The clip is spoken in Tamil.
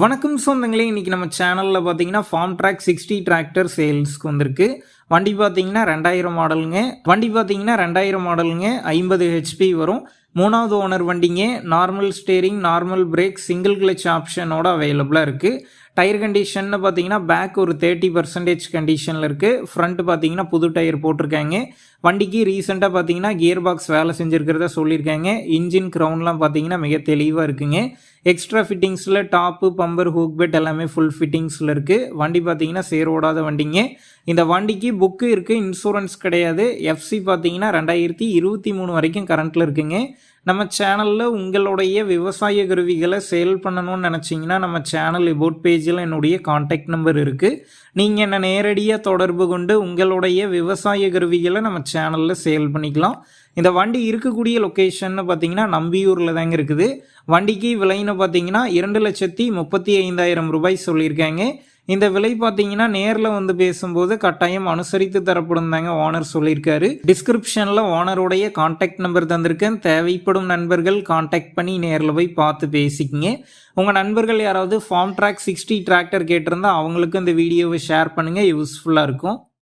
வணக்கம் சொந்தங்களே இன்றைக்கி நம்ம சேனலில் பார்த்தீங்கன்னா ஃபார்ம் ட்ராக் சிக்ஸ்டி டிராக்டர் சேல்ஸ்க்கு வந்திருக்கு. வண்டி பார்த்தீங்கன்னா ரெண்டாயிரம் மாடலுங்க வண்டி பார்த்தீங்கன்னா ரெண்டாயிரம் மாடலுங்க ஐம்பது ஹெச்பி வரும். மூணாவது ஓனர் வண்டிங்க normal steering normal brake single clutch ஆப்ஷனோட அவைலபிளாக இருக்குது டயர் கண்டிஷன்னு பார்த்தீங்கன்னா பேக் ஒரு தேர்ட்டி பர்சன்டேஜ் கண்டிஷனில் இருக்குது ஃப்ரண்ட் பார்த்தீங்கன்னா புது டயர் போட்டிருக்காங்க. வண்டிக்கு ரீசெண்டாக பார்த்தீங்கன்னா கியர் பாக்ஸ் வேலை செஞ்சுருக்கிறத சொல்லியிருக்காங்க. இன்ஜின் க்ரௌண்ட்லாம் பார்த்தீங்கன்னா மிக தெளிவாக இருக்குங்க. எக்ஸ்ட்ரா ஃபிட்டிங்ஸில் டாப்பு பம்பர் ஹூக் பெட் எல்லாமே ஃபுல் ஃபிட்டிங்ஸில் இருக்குது வண்டி பார்த்தீங்கன்னா சேரோடாத வண்டிங்க. இந்த வண்டிக்கு புக்கு இருக்குது இன்சூரன்ஸ் கிடையாது. எஃப்சி பார்த்தீங்கன்னா ரெண்டாயிரத்தி இருபத்தி மூணு வரைக்கும் கரண்ட்டில் இருக்குங்க. நம்ம சேனலில் உங்களுடைய விவசாய கருவிகளை சேல் பண்ணணும்னு நினச்சிங்கன்னா நம்ம சேனல் இபோட் பேஜில் என்னுடைய காண்டாக்ட் நம்பர் இருக்குது நீங்கள் என்னை நேரடியாக தொடர்பு கொண்டு உங்களுடைய விவசாய கருவிகளை நம்ம சேனலில் சேல் பண்ணிக்கலாம். இந்த வண்டி இருக்கக்கூடிய லொக்கேஷன்னு பார்த்தீங்கன்னா நம்பியூரில் தாங்க இருக்குது. வண்டிக்கு விலைன்னு பார்த்தீங்கன்னா இரண்டு லட்சத்தி முப்பத்தி ஐந்தாயிரம் ரூபாய் சொல்லியிருக்காங்க. இந்த விலை பார்த்தீங்கன்னா நேரில் வந்து பேசும்போது கட்டாயம் அனுசரித்து தரப்படும் தாங்க ஓனர் சொல்லியிருக்காரு. டிஸ்கிரிப்ஷனில் ஓனருடைய காண்டாக்ட் நம்பர் தந்திருக்கேன். தேவைப்படும் நண்பர்கள் காண்டாக்ட் பண்ணி நேரில் போய் பார்த்து பேசிக்கிங்க. உங்கள் நண்பர்கள் யாராவது ஃபார்ம் ட்ராக் சிக்ஸ்டி டிராக்டர் கேட்டிருந்தா அவங்களுக்கும் இந்த வீடியோவை ஷேர் பண்ணுங்கள் யூஸ்ஃபுல்லாக இருக்கும்.